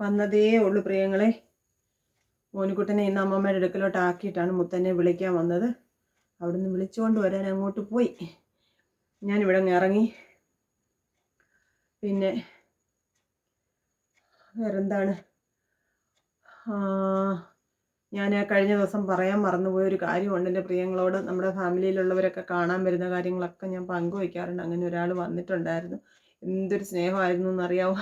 വന്നതേ ഉള്ളു പ്രിയങ്ങളെ. മോനിക്കുട്ടനെ ഇന്ന് അമ്മമ്മയുടെ അടുക്കലോട്ട് ആക്കിയിട്ടാണ് മുത്തനെ വിളിക്കാൻ വന്നത്. അവിടുന്ന് വിളിച്ചുകൊണ്ട് വരാൻ അങ്ങോട്ട് പോയി. ഞാനിവിടെ അങ്ങ് ഇറങ്ങി. പിന്നെ വേറെന്താണ്? ഞാൻ കഴിഞ്ഞ ദിവസം പറയാൻ മറന്നുപോയ ഒരു കാര്യമുണ്ട് എന്റെ പ്രിയങ്ങളോട്. നമ്മുടെ ഫാമിലിയിലുള്ളവരൊക്കെ കാണാൻ വരുന്ന കാര്യങ്ങളൊക്കെ ഞാൻ പങ്കുവയ്ക്കാറുണ്ട്. അങ്ങനെ ഒരാൾ വന്നിട്ടുണ്ടായിരുന്നു. എന്തൊരു സ്നേഹമായിരുന്നു എന്നറിയാമോ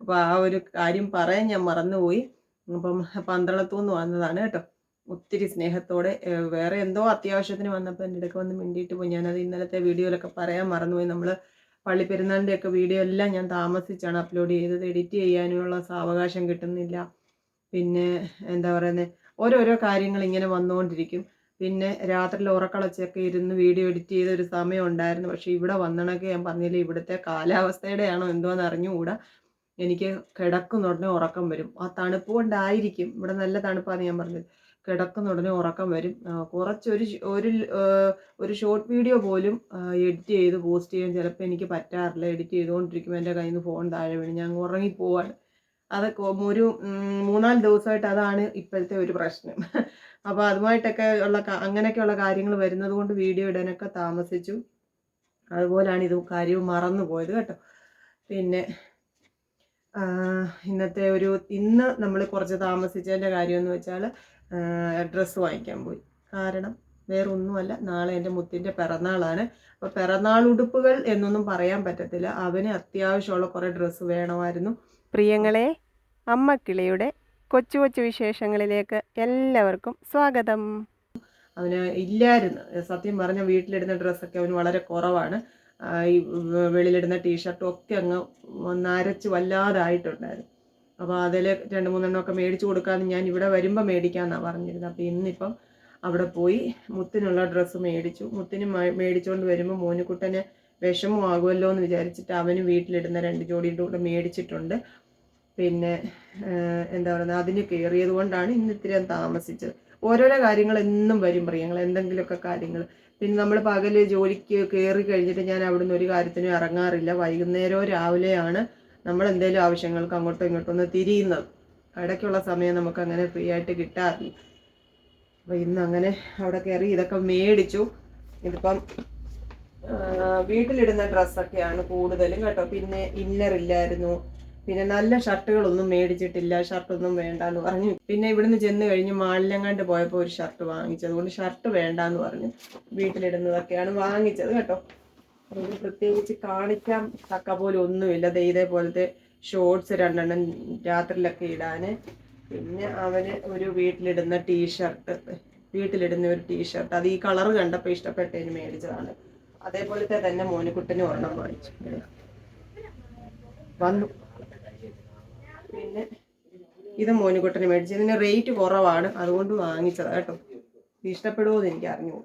അപ്പോൾ ആ ഒരു കാര്യം പറയാൻ ഞാൻ മറന്നുപോയി. അപ്പം പന്തളത്തുനിന്ന് വന്നതാണ് കേട്ടോ. ഒത്തിരി സ്നേഹത്തോടെ വേറെ എന്തോ അത്യാവശ്യത്തിന് വന്നപ്പോൾ എന്റെ ഇടയ്ക്ക് വന്ന് മിണ്ടിയിട്ട് പോയി. ഞാനത് ഇന്നലത്തെ വീഡിയോയിലൊക്കെ പറയാൻ മറന്നുപോയി. നമ്മൾ പള്ളിപ്പെരുന്നാളിന്റെയൊക്കെ വീഡിയോ എല്ലാം ഞാൻ താമസിച്ചാണ് അപ്ലോഡ് ചെയ്തത്. എഡിറ്റ് ചെയ്യാനുള്ള സാവകാശം കിട്ടുന്നില്ല. പിന്നെ എന്താ പറയുന്നത് ഓരോരോ കാര്യങ്ങൾ ഇങ്ങനെ വന്നുകൊണ്ടിരിക്കും. പിന്നെ രാത്രി ഉറക്കളച്ചൊക്കെ ഇരുന്ന് വീഡിയോ എഡിറ്റ് ചെയ്ത ഒരു സമയം ഉണ്ടായിരുന്നു. പക്ഷേ ഇവിടെ വന്നണൊക്കെ ഞാൻ പറഞ്ഞില്ല ഇവിടുത്തെ കാലാവസ്ഥയുടെയാണോ എന്തോന്ന് അറിഞ്ഞുകൂടാ. എനിക്ക് കിടക്കുന്ന ഉടനെ ഉറക്കം വരും. ആ തണുപ്പ് കൊണ്ടായിരിക്കും. ഇവിടെ നല്ല തണുപ്പാന്ന് ഞാൻ പറഞ്ഞത്. കിടക്കുന്ന ഉടനെ ഉറക്കം വരും. കുറച്ചൊരു ഒരു ഒരു ഷോർട്ട് വീഡിയോ പോലും എഡിറ്റ് ചെയ്ത് പോസ്റ്റ് ചെയ്യാൻ ചിലപ്പോൾ എനിക്ക് പറ്റാറില്ല. എഡിറ്റ് ചെയ്തുകൊണ്ടിരിക്കുമ്പോൾ എന്റെ കയ്യിൽ നിന്ന് ഫോൺ താഴെ വീണ് ഞാൻ ഉറങ്ങി ഉറങ്ങിപ്പോവാണ് അതൊക്കെ ഒരു മൂന്നാൽ ദിവസമായിട്ട് അതാണ് ഇപ്പോഴത്തെ ഒരു പ്രശ്നം. അപ്പോൾ അതുമായിട്ടൊക്കെ ഉള്ള അങ്ങനെയൊക്കെയുള്ള കാര്യങ്ങൾ വരുന്നത് കൊണ്ട് വീഡിയോ ഇടാനൊക്കെ താമസിച്ചു. അതുപോലാണ് ഇത് കാര്യവും മറന്നു പോയത് കേട്ടോ. പിന്നെ ഇന്നത്തെ ഒരു ഇന്ന് നമ്മൾ കുറച്ച് താമസിച്ചതിന്റെ കാര്യമെന്ന് വെച്ചാൽ ഡ്രസ്സ് വാങ്ങിക്കാൻ പോയി. കാരണം വേറെ ഒന്നുമല്ല നാളെ എന്റെ മുത്തിന്റെ പിറന്നാളാണ്. അപ്പോൾ പിറന്നാൾ ഉടുപ്പുകൾ എന്നൊന്നും പറയാൻ പറ്റത്തില്ല. അവന് അത്യാവശ്യമുള്ള കുറേ ഡ്രസ്സ് വേണമായിരുന്നു. പ്രിയങ്ങളെ അമ്മക്കിളിയുടെ കൊച്ചു കൊച്ചു വിശേഷങ്ങളിലേക്ക് എല്ലാവർക്കും സ്വാഗതം. അവന് ഇല്ലായിരുന്നു. സത്യം പറഞ്ഞ വീട്ടിലിടുന്ന ഡ്രസ്സൊക്കെ അവന് വളരെ കുറവാണ്. ഈ വെളിയിലിടുന്ന ടീഷർട്ടും ഒക്കെ അങ്ങ് നരച്ച് വല്ലാതായിട്ടുണ്ടായിരുന്നു. അപ്പോൾ അതിൽ രണ്ട് മൂന്നെണ്ണമൊക്കെ മേടിച്ചു കൊടുക്കാമെന്ന് ഞാൻ ഇവിടെ വരുമ്പോൾ മേടിക്കാമെന്നാണ് പറഞ്ഞിരുന്നത്. അപ്പോൾ ഇന്നിപ്പം അവിടെ പോയി മുത്തിനുള്ള ഡ്രസ്സ് മേടിച്ചു. മുത്തിന് മേടിച്ചുകൊണ്ട് വരുമ്പോൾ മോനുക്കുട്ടനെ വിഷമമാകുമല്ലോ എന്ന് വിചാരിച്ചിട്ട് അവന് വീട്ടിലിടുന്ന രണ്ട് ജോഡിയുടെ കൂടെ മേടിച്ചിട്ടുണ്ട്. പിന്നെ എന്താ പറയുക അതിന് കയറിയത് കൊണ്ടാണ് ഇന്ന് ഇത്രയും താമസിച്ചത്. ഓരോരോ കാര്യങ്ങൾ എന്നും വരും പ്രിയങ്ങൾ എന്തെങ്കിലുമൊക്കെ കാര്യങ്ങൾ. പിന്നെ നമ്മൾ പകൽ ജോലിക്ക് കയറി കഴിഞ്ഞിട്ട് ഞാൻ അവിടുന്ന് ഒരു കാര്യത്തിനും ഇറങ്ങാറില്ല. വൈകുന്നേരമോ രാവിലെയാണ് നമ്മൾ എന്തെങ്കിലും ആവശ്യങ്ങൾക്ക് അങ്ങോട്ടും ഇങ്ങോട്ടും ഒന്ന് തിരിയുന്നത്. ഇടയ്ക്കുള്ള സമയം നമുക്ക് അങ്ങനെ ഫ്രീ ആയിട്ട് കിട്ടാറില്ല. അപ്പോൾ ഇന്ന് അങ്ങനെ അവിടെ കയറി ഇതൊക്കെ മേടിച്ചു. ഇതിപ്പം വീട്ടിലിടുന്ന ഡ്രസ്സൊക്കെയാണ് കൂടുതലും കേട്ടോ. പിന്നെ ഇന്നർ ഇല്ലായിരുന്നു. പിന്നെ നല്ല ഷർട്ടുകളൊന്നും മേടിച്ചിട്ടില്ല ഷർട്ടൊന്നും വേണ്ട എന്ന് പറഞ്ഞു. പിന്നെ ഇവിടുന്ന് ചെന്ന് കഴിഞ്ഞ് മാളിലങ്ങാണ്ട് പോയപ്പോൾ ഒരു ഷർട്ട് വാങ്ങിച്ചത്. അതുകൊണ്ട് ഷർട്ട് വേണ്ട എന്ന് പറഞ്ഞു. വീട്ടിലിടുന്നതൊക്കെയാണ് വാങ്ങിച്ചത് കേട്ടോ. അതുകൊണ്ട് പ്രത്യേകിച്ച് കാണിക്കാൻ തക്ക പോലെ ഒന്നുമില്ല. ദേ ഇതേപോലത്തെ ഷോർട്സ് രണ്ടെണ്ണം രാത്രിയിലൊക്കെ ഇടാന്. പിന്നെ അവന് ഒരു വീട്ടിലിടുന്ന ടീഷർട്ട് വീട്ടിലിടുന്ന ഒരു ടീഷർട്ട് അത് ഈ കളർ കണ്ടപ്പോൾ ഇഷ്ടപ്പെട്ടതിന് മേടിച്ചതാണ്. അതേപോലത്തെ തന്നെ മോനുകുട്ടനും ഒരെണ്ണം വാങ്ങിച്ചു. വന്നു. പിന്നെ ഇത് മോനുകുട്ടന് മേടിച്ചു. ഇതിന് റേറ്റ് കുറവാണ്. അതുകൊണ്ട് വാങ്ങിച്ചതാ കേട്ടോ. ഇഷ്ടപ്പെടുമോ എന്ന് എനിക്ക് അറിഞ്ഞു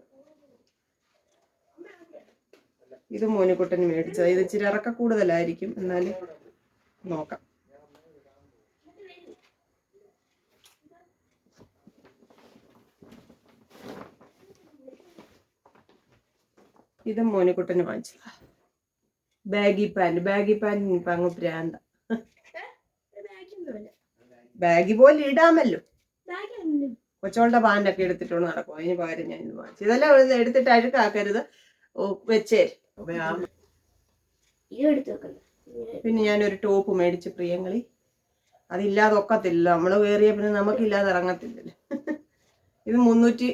ഇത് മോനുകുട്ടന് മേടിച്ചത്. ഇത് ഇച്ചിരി ഇറക്ക കൂടുതലായിരിക്കും. എന്നാലും നോക്കാം. ഇത് മോനുകുട്ടന് വാങ്ങിച്ചതാ. Baggy pant. ബാഗി പാന്റ് ഇപ്പം അങ്ങ് പ്രാന്ത. ബാഗി പോലെ ഇടാമല്ലോ. കൊച്ചോളുടെ പാന്റൊക്കെ എടുത്തിട്ടുണ്ട് നടക്കും അതിന് പകരം ഞാൻ വാങ്ങിച്ചു. ഇതെല്ലാം എടുത്തിട്ട് അഴുക്കാക്കരുത്. വെച്ചേ. പിന്നെ ഞാനൊരു ടോപ്പ് മേടിച്ച് പ്രിയങ്ങളി അതില്ലാതെ ഒക്കത്തില്ല. നമ്മൾ കയറിയ പിന്നെ നമുക്കില്ലാതെ ഇറങ്ങത്തില്ലല്ലോ. ഇത് മുന്നൂറ്റി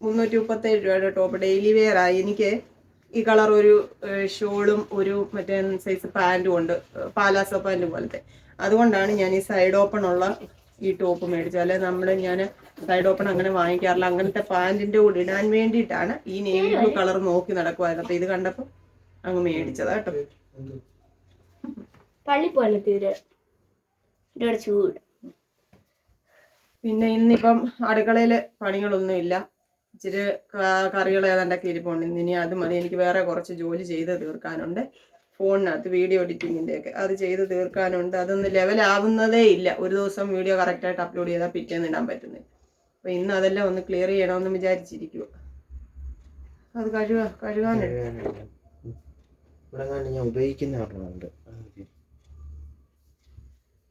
മുന്നൂറ്റി മുപ്പത്തേഴ് രൂപയുടെ ടോപ്പ്. ഡെയിലി വെയർ ആയി എനിക്ക് ഈ കളർ ഒരു ഷോളും ഒരു മറ്റേ സൈസ് പാന്റും ഉണ്ട്. പാലാസോ പാന്റ് പോലത്തെ. അതുകൊണ്ടാണ് ഞാൻ ഈ സൈഡ് ഓപ്പൺ ഉള്ള ഈ ടോപ്പ് മേടിച്ചത്. അല്ലെ നമ്മൾ ഞാൻ സൈഡ് ഓപ്പൺ അങ്ങനെ വാങ്ങിക്കാറില്ല. അങ്ങനത്തെ പാന്റിന്റെ കൂടെ ഇടാൻ വേണ്ടിയിട്ടാണ് ഈ നേവി ബ്ലൂ കളർ നോക്കി നടക്കുമായിരുന്നു അപ്പൊ ഇത് കണ്ടപ്പോൾ അങ്ങ് മേടിച്ചതാ കേട്ടോ. പള്ളി പോലെ തീരെ ഇവിടെ ചൂട്. പിന്നെ ഇന്നിപ്പം അടുക്കളയിൽ പണികളൊന്നുമില്ല ഇച്ചിരി ക- കറികൾ ഏതാണ്ടൊക്കെ ഇരിപ്പുണ്ട്. ഇനി അത് മതി. എനിക്ക് വേറെ കുറച്ച് ജോലി ചെയ്ത് തീർക്കാനുണ്ട്. ഫോണിനകത്ത് വീഡിയോ എഡിറ്റിങ്ങിന്റെ ഒക്കെ അത് ചെയ്ത് തീർക്കാനുണ്ട്. അതൊന്ന് ലെവലാവുന്നതേ ഇല്ല. ഒരു ദിവസം വീഡിയോ കറക്റ്റായിട്ട് അപ്ലോഡ് ചെയ്താൽ പിറ്റേന്ന് ഇടാൻ പറ്റുന്നില്ല അപ്പോൾ ഇന്ന് അതെല്ലാം ഒന്ന് ക്ലിയർ ചെയ്യണമെന്ന് വിചാരിച്ചിരിക്കുക അത് കഴുക കഴുകാനുണ്ട്. ഇവിടെ ഞാൻ ഉപയോഗിക്കുന്ന ഒരെണ്ണമുണ്ട്.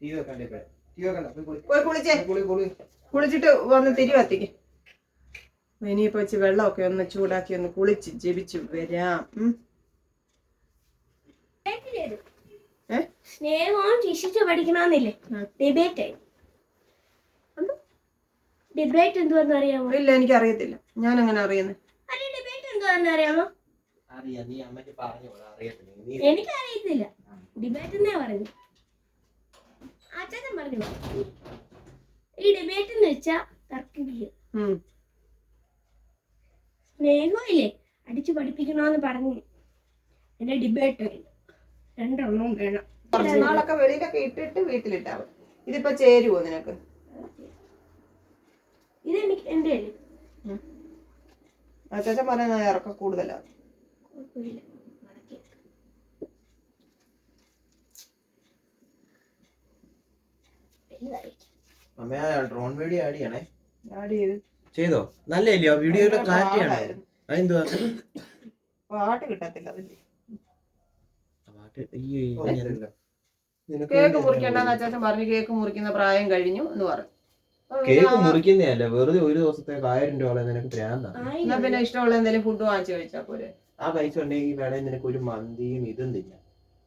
ടി വി വെക്കണ്ടേ ഇപ്പൊ ടി വി വെക്കണ്ട. പോയി കുളി. പോയി കുളി കുളി. കുളിച്ചിട്ട് വന്ന് തിരിവത്തിക്ക് ഇനിയിപ്പോ വെള്ളമൊക്കെ ഒന്ന് ചൂടാക്കി ഒന്ന് കുളിച്ച് ജപിച്ച് വരാം? സ്നേഹവും ശിക്ഷിച്ചു പഠിക്കണമെന്നില്ലേ. ഡിബേറ്റ് ആയി. ഡിബേറ്റ് എന്തുവെന്ന് അറിയാമോ? ഇല്ല എനിക്ക് അറിയത്തില്ല ഞാൻ അങ്ങനെ അറിയുന്നത് അല്ലെ ഡിബേറ്റ് എന്തുവെന്ന് അറിയാമോ? എനിക്കറിയത്തില്ല. ഡിബേറ്റ് എന്നേ പറഞ്ഞു അച്ഛൻ പറഞ്ഞു. ഈ ഡിബേറ്റ് എന്ന് വെച്ചാ തർക്കിക്കുക സ്നേഹമില്ലേ? അടിച്ചു പഠിപ്പിക്കണമെന്ന് പറഞ്ഞു. എന്റെ ഡിബേറ്റ് രണ്ടെണ്ണവും വേണം. നാളൊക്കെ വെളിയിലൊക്കെ ഇട്ടിട്ട് വീട്ടിലിട്ടാ മതി. ഇതിപ്പോ ചേരുവോ നിനക്ക്? ഇതെനിക്ക് എന്റെ അല്ലേ അച്ഛൻ പറയുന്ന ഇറക്കം കൂടുതലാ. കുഴപ്പമില്ല. മടക്കി. വലുതായി. അമ്മ ഡ്രോൺ വീഡിയോ ആഡ് ചെയ്യണേ. ആഡ് ചെയ്ത്. ചെയ്തോ? നല്ലല്ലോ വീഡിയോയുടെ ക്ലാരിറ്റി ആണ്. അതെന്തുവാ? പാട്ട് കിട്ടത്തില്ല അതില്ലേ? പാട്ട് അയ്യോ നിനക്ക് കേക്ക് മുറിക്കണ്ടെന്ന് അച്ഛൻ പറഞ്ഞു കേക്ക് മുറിക്കുന്ന പ്രായം കഴിഞ്ഞു എന്ന് പറഞ്ഞു. കേക്ക് മുറിക്കുന്നതല്ല വെറുതെ ഒരു ദിവസത്തേക്ക് ആയിരം രൂപ നിനക്ക് ഭ്രാന്താണ് എന്നാ പിന്നെ ഇഷ്ടമുള്ള എന്തെങ്കിലും ഫുഡ് വാങ്ങിച്ചു കഴിച്ചാ പോരെ. ആ പൈസ ഉണ്ടെങ്കിൽ വേണേ നിനക്ക് ഒരു മന്തിയും ഇതും തിന്ന.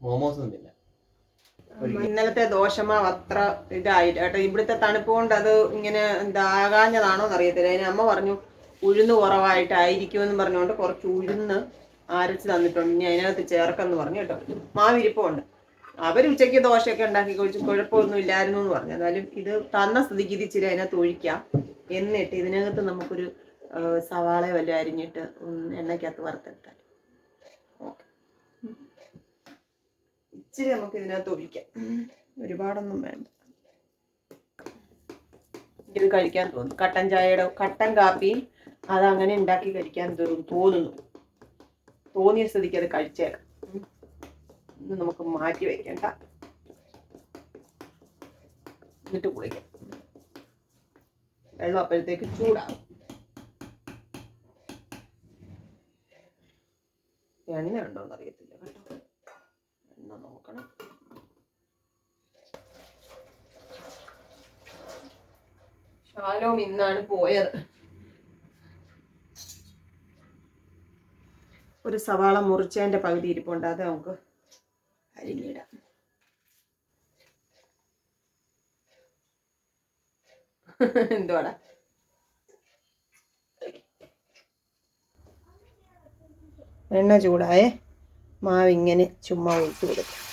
മോമോസും തിന്ന. ഇന്നലത്തെ ദോഷമാവ് അത്ര ഇതായിട്ട് കേട്ടോ ഇവിടുത്തെ തണുപ്പ് കൊണ്ട് അത് ഇങ്ങനെ ഇതാകാഞ്ഞതാണോ എന്നറിയത്തില്ല അതിന് അമ്മ പറഞ്ഞു ഉഴുന്ന് കുറവായിട്ടായിരിക്കും എന്ന് പറഞ്ഞുകൊണ്ട് കുറച്ച് ഉഴുന്ന് അരച്ച് തന്നിട്ടുണ്ട്. ഇനി അതിനകത്ത് ചേർക്കെന്ന് പറഞ്ഞു കേട്ടോ. മാവിരിപ്പുണ്ട്. അവർ ഉച്ചയ്ക്ക് ദോശയൊക്കെ ഉണ്ടാക്കി കഴിച്ച്. കുഴപ്പമൊന്നും ഇല്ലായിരുന്നു എന്ന് പറഞ്ഞു. എന്നാലും ഇത് തന്ന സ്ഥിതിക്ക് ഇത് ഇച്ചിരി അതിനകത്ത് ഒഴിക്കാം. എന്നിട്ട് ഇതിനകത്ത് നമുക്കൊരു സവാള വല്ല അരിഞ്ഞിട്ട് എണ്ണയ്ക്കകത്ത് വറുത്തെടുത്താൽ. ഓക്കെ. ഇച്ചിരി നമുക്ക് ഇതിനകത്ത് ഒഴിക്കാം. ഒരുപാടൊന്നും വേണ്ട. ഇത് കഴിക്കാൻ തോന്നുന്നു. കട്ടൻ ചായയുടെ കട്ടൻ കാപ്പിയും അത് അങ്ങനെ ഉണ്ടാക്കി കഴിക്കാൻ തോന്നുന്നു. തോന്നിയ സ്ഥിതിക്ക് അത് കഴിച്ചേക്കാം. ഇത് നമുക്ക് മാറ്റി വെക്കേണ്ട. എന്നിട്ട് കുളിക്കാം. വെള്ളം അപ്പോഴത്തേക്ക് ചൂടാകും. എണ്ണ ഉണ്ടോന്ന് അറിയത്തില്ല കേട്ടോ. എണ്ണ നോക്കണം. ശാലോം ഇന്നാണ് പോയത്. ഒരു സവാള മുറിച്ചതിന്റെ പകുതി ഇരിപ്പുണ്ട്. അത് നമുക്ക് അരിഞ്ഞിടാം. എന്തുവാടാ? എണ്ണ ചൂടായേ. മാവിങ്ങനെ ചുമ്മാ ഒഴിച്ചു കൊടുക്കും.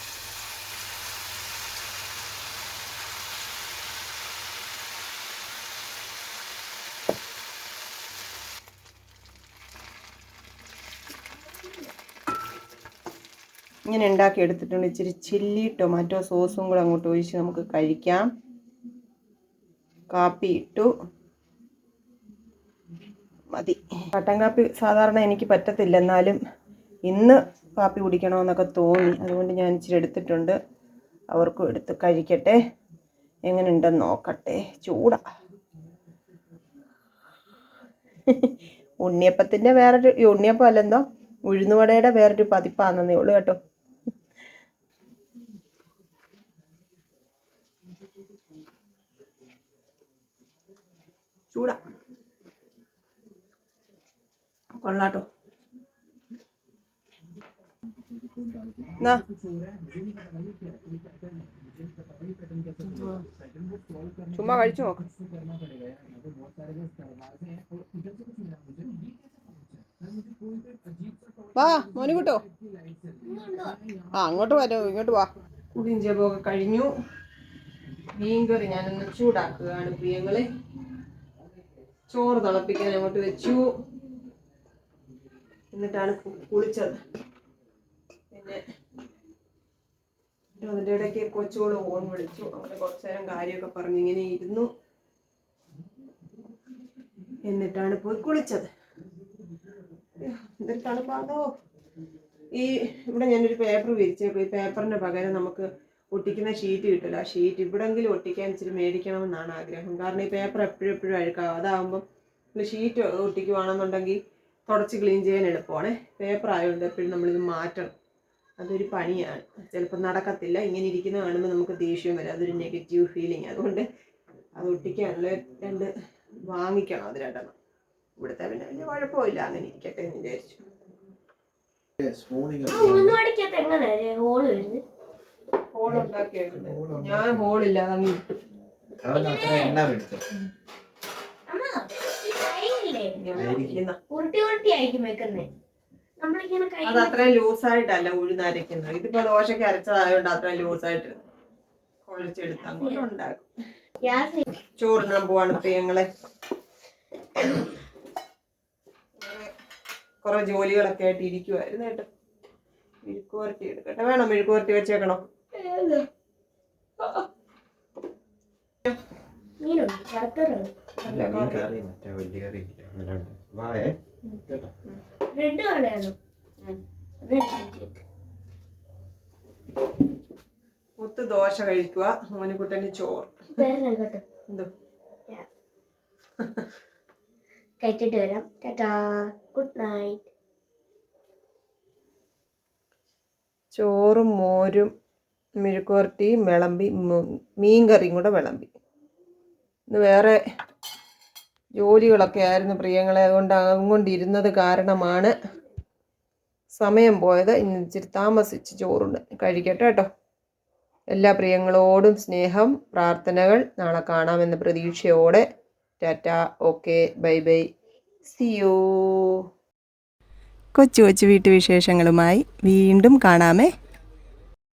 ഇങ്ങനെ ഉണ്ടാക്കി എടുത്തിട്ടുണ്ട് ഇച്ചിരി ചില്ലി ടൊമാറ്റോ സോസും കൂടെ അങ്ങോട്ട് ഒഴിച്ച് നമുക്ക് കഴിക്കാം. കാപ്പി ഇട്ടു. മതി. കട്ടൻ കാപ്പി സാധാരണ എനിക്ക് പറ്റത്തില്ല. എന്നാലും ഇന്ന് കാപ്പി കുടിക്കണമെന്നൊക്കെ തോന്നി. അതുകൊണ്ട് ഞാൻ ഇച്ചിരി എടുത്തിട്ടുണ്ട്. അവർക്കും എടുത്ത് കഴിക്കട്ടെ. എങ്ങനെയുണ്ടെന്ന് നോക്കട്ടെ. ചൂടാ. ഉണ്ണിയപ്പത്തിന്റെ വേറൊരു ഉണ്ണിയപ്പം അല്ലെന്തോ? ഉഴുന്നുവടയുടെ വേറൊരു പതിപ്പാണെന്നേ ഉള്ളൂ കേട്ടോ. ചൂടാ. കൊള്ളാട്ടോ. ചുമ്മാ കഴിച്ചു നോക്ക്. വാ മോന് കിട്ടോ ആ അങ്ങോട്ട് വരൂ ഇങ്ങോട്ട് വാ. കുടിയും ജപമൊക്കെ കഴിഞ്ഞു. മീൻകറി ഞാനൊന്ന് ചൂടാക്കുകയാണ്. പ്രിയങ്ങളെ ചോറ് തിളപ്പിക്കാൻ അങ്ങോട്ട് വെച്ചു. എന്നിട്ടാണ് കുളിച്ചത്. പിന്നെ അതിന്റെ ഇടയ്ക്ക് കൊച്ചുകൾ ഓൺ വിളിച്ചു. അങ്ങനെ കുറച്ചു നേരം കാര്യമൊക്കെ പറഞ്ഞ് ഇങ്ങനെ ഇരുന്നു. എന്നിട്ടാണ് പോയി കുളിച്ചത്. എന്തൊരു തണുപ്പാണോ ഈ ഇവിടെ ഞാനൊരു പേപ്പർ വിരിച്ചേക്കും. ഈ പേപ്പറിന് പകരം നമുക്ക് ഒട്ടിക്കുന്ന ഷീറ്റ് കിട്ടില്ല ആ ഷീറ്റ് ഇവിടെങ്കിലും ഒട്ടിക്കാൻ ഇച്ചിരി മേടിക്കണമെന്നാണ് ആഗ്രഹം. കാരണം ഈ പേപ്പർ എപ്പോഴും എപ്പോഴും അഴുക്കാവും. അതാകുമ്പം ഷീറ്റ് ഒട്ടിക്കുവാണെന്നുണ്ടെങ്കിൽ തുടച്ച് ക്ലീൻ ചെയ്യാൻ എളുപ്പമാണ്. പേപ്പർ ആയതുകൊണ്ട് എപ്പോഴും നമ്മളിത് മാറ്റണം. അതൊരു പണിയാണ്. ചിലപ്പോൾ നടക്കത്തില്ല. ഇങ്ങനെ ഇരിക്കുന്ന കാണുമ്പോൾ നമുക്ക് ദേഷ്യം വരും. അതൊരു നെഗറ്റീവ് ഫീലിംഗ് അതുകൊണ്ട് അത് ഒട്ടിക്കാനുള്ള രണ്ട് വാങ്ങിക്കണം അത് രണ്ടെണ്ണം. ഇവിടുത്തെ പിന്നെ വലിയ കുഴപ്പമില്ല. അങ്ങനെ ഇരിക്കട്ടെ എന്ന് വിചാരിച്ചു. ഹോൾ ഉണ്ടാക്കിയിട്ടുണ്ട് ഞാൻ ഹോളില്ലാതെ അങ്ങ് ഇട്ടു. എണ്ണ എടുത്തു അത് അത്രയും ലൂസായിട്ടല്ല ഉഴുന്നരയ്ക്കുന്നത് ഇതിപ്പോ ദോശയ്ക്ക് അരച്ചതായതുകൊണ്ട് അത്രയും ലൂസായിട്ട് കുഴച്ചെടുത്ത് അങ്ങോട്ട് ഉണ്ടാക്കും. ചോറിനാൻ പോവാണ് പ്രിയങ്ങളെ കുറെ ജോലികളൊക്കെ ആയിട്ട് ഇരിക്കുവായിരുന്നു കേട്ടോ മെഴുക്കുവരട്ടി എടുക്കട്ടെ. വേണം മെഴുക്കുവരട്ടി വെച്ചേക്കണോ? റെഡ് കളയാണോ. മുത്ത് ദോശ കഴിക്കുക. മോനിക്കുട്ടന് ചോറ്. എന്തോ? കഴിച്ചിട്ട് വരാം. ടാറ്റാ. Good night. ചോറും മോരും മെഴുക്കുവരട്ടിയും വിളമ്പി മീൻ കറിയും കൂടെ വിളമ്പി. ഇന്ന് വേറെ ജോലികളൊക്കെ ആയിരുന്നു പ്രിയങ്ങളെ. അതുകൊണ്ട് അങ്ങോട്ടിരുന്നത് കാരണമാണ് സമയം പോയത്. ഇന്ന് ഇച്ചിരി താമസിച്ച് ചോറുണ്ട് കഴിക്കട്ടെ കേട്ടോ. എല്ലാ പ്രിയങ്ങളോടും സ്നേഹം പ്രാർത്ഥനകൾ. നാളെ കാണാമെന്ന പ്രതീക്ഷയോടെ. Tata. Okay. Bye bye. See you. കൊച്ചു കൊച്ചു വീട്ടുവിശേഷങ്ങളുമായി വീണ്ടും കാണാമേ.